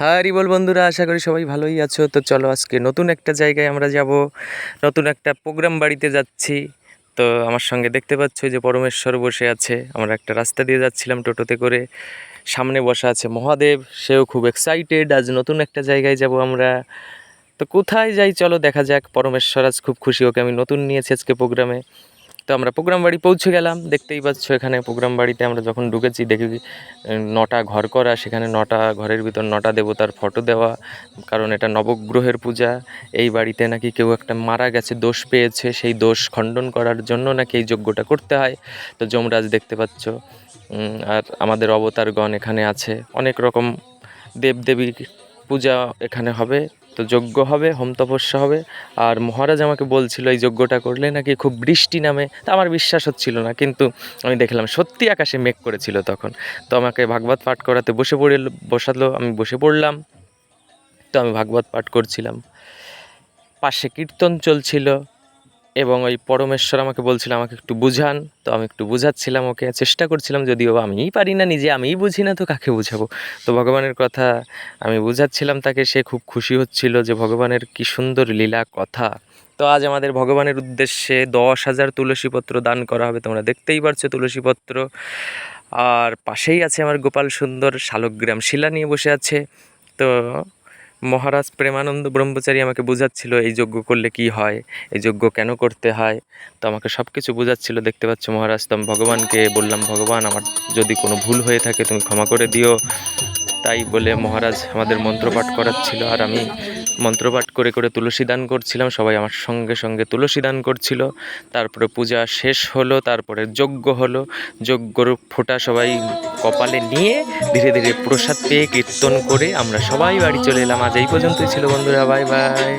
হারি বল বন্ধুরা, আশা করি সবাই ভালোই আছো। তো চলো আজকে নতুন একটা জায়গায় আমরা যাব, নতুন একটা প্রোগ্রাম বাড়িতে যাচ্ছি। তো আমার সঙ্গে দেখতে পাচ্ছ যে পরমেশ্বর বসে আছে। আমরা একটা রাস্তা দিয়ে যাচ্ছিলাম টোটোতে করে। সামনে বসা আছে মহাদেব, সেও খুব এক্সাইটেড আজ নতুন একটা জায়গায় যাব আমরা। তো কোথায় যাই চলো দেখা যাক। পরমেশ্বর আজ খুব খুশি, ওকে আমি নতুন নিয়েছি আজকে প্রোগ্রামে। তো আমরা প্রোগ্রাম বাড়ি পৌঁছে গেলাম। দেখতেই পাচ্ছ এখানে প্রোগ্রাম বাড়িতে আমরা যখন ঢুকেছি দেখি নটা ঘর করা, সেখানে নটা ঘরের ভিতর নটা দেবতার ফটো দেওয়া, কারণ এটা নবগ্রহের পূজা। এই বাড়িতে নাকি কেউ একটা মারা গেছে, দোষ পেয়েছে, সেই দোষ খণ্ডন করার জন্য নাকি এই যজ্ঞটা করতে হয়। তো যমরাজ দেখতে পাচ্ছ আর আমাদের অবতারগণ এখানে আছে। অনেক রকম দেবদেবীর পূজা এখানে হবে। তো যজ্ঞ হবে, হোম তপস্যা হবে। আর মহারাজ আমাকে বলছিল, এই যজ্ঞটা করলে নাকি খুব বৃষ্টি নামে? তা আমার বিশ্বাস হচ্ছিল না, কিন্তু আমি দেখলাম সত্যি আকাশে মেঘ করেছিল তখন। তো আমাকে ভাগবত পাঠ করাতে বসে পড়ে, বসালো, আমি বসে পড়লাম। তো আমি ভাগবত পাঠ করছিলাম। পাশে কীর্তন চলছিল। এবং ওই পরমেশ্বর আমাকে বলছিল, আমাকে একটু বুঝান। তো আমি একটু বুঝাচ্ছিলাম ওকে চেষ্টা করছিলাম যদিও আমিই পারি না নিজে, আমিই বুঝি না, তো কাকে বুঝাবো? তো ভগবানের কথা আমি বুঝাচ্ছিলাম তাকে, সে খুব খুশি হচ্ছিল যে ভগবানের কি সুন্দর লীলা কথা। তো আজ আমাদের ভগবানের উদ্দেশ্যে দশ হাজার তুলসীপত্র দান করা হবে, তোমরা দেখতেই পারছ তুলসীপত্র আর পাশেই আছে আমার গোপাল সুন্দর শালগ্রাম, শিলা নিয়ে বসে আছে। তো মহারাজ প্রেমানন্দ ব্রহ্মচারী আমাকে বোঝাচ্ছিল, এই যজ্ঞ করলে কি হয়? এই যজ্ঞ কেন করতে হয়? তো আমাকে সব কিছু বোঝাচ্ছিল, দেখতে পাচ্ছ মহারাজ, তো আমি ভগবানকে বললাম, ভগবান, আমার যদি কোনো ভুল হয়ে থাকে তুমি ক্ষমা করে দিও। তাই বলে মহারাজ আমাদের মন্ত্রপাঠ করাচ্ছিল, আর আমি মন্ত্রপাঠ করে করে তুলসী দান করছিলাম, সবাই আমার সঙ্গে সঙ্গে তুলসী দান করছিল। তারপরে পূজা শেষ হলো, তারপরে যজ্ঞ হলো। যজ্ঞর ফোঁটা সবাই কপালে নিয়ে ধীরে ধীরে প্রসাদ পেয়ে কীর্তন করে আমরা সবাই বাড়ি চলে এলাম। আজ এই পর্যন্তই ছিল বন্ধুরা, বাই বাই।